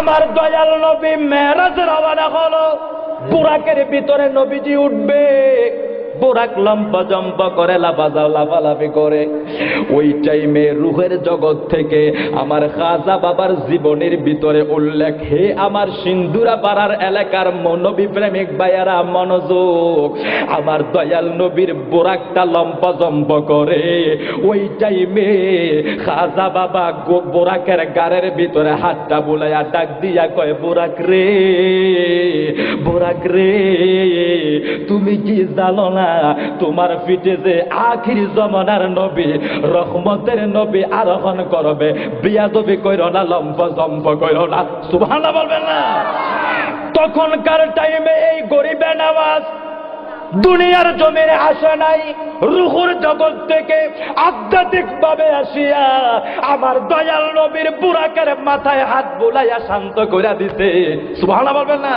আমার দয়াল নবী মেরাজ রওনা হলো বুরাকের ভিতরে নবীজি উঠবে। বোরাক লম্বা জম্বা করে, লাফাজাও, লাফালাফি করে। ওই টাইমে রুহের জগৎ থেকে আমার খাজা বাবার জীবনের ভিতরে উল্লেখ, হে আমার সিন্দুরা পাড়ার এলাকার মনবী প্রেমিক ভাইয়ারা, মনোযোগ। আমার দয়াল নবীর বোরাকটা লম্বা জম্ব করে। ওই টাইমে খাজা বাবা বোরাকের গাড়ের ভিতরে হাতটা বুলাইয়া ডাক দিয়া কয়, বোরাক রে বোরাক রে। তুমি কি জানো না? তোমার পিঠে যে আখির জমানার নবী, রহমতের নবী আরোহণ করবে। বিয়াদবি কইর না লম্ব জম্ব কইর না। সুবহানাল্লাহ বলবেন না। তখনকার টাইমে এই গরিবের নামাজ দুনিয়ার জমিনে আসে নাই। রুহুর জগৎ থেকে আধ্যাত্মিক ভাবে আসিয়া আমার দয়াল নবীর বুড়াকের মাথায় হাত বুলাইয়া শান্ত করে দিছে। সুবহানাল্লাহ বলবেন না।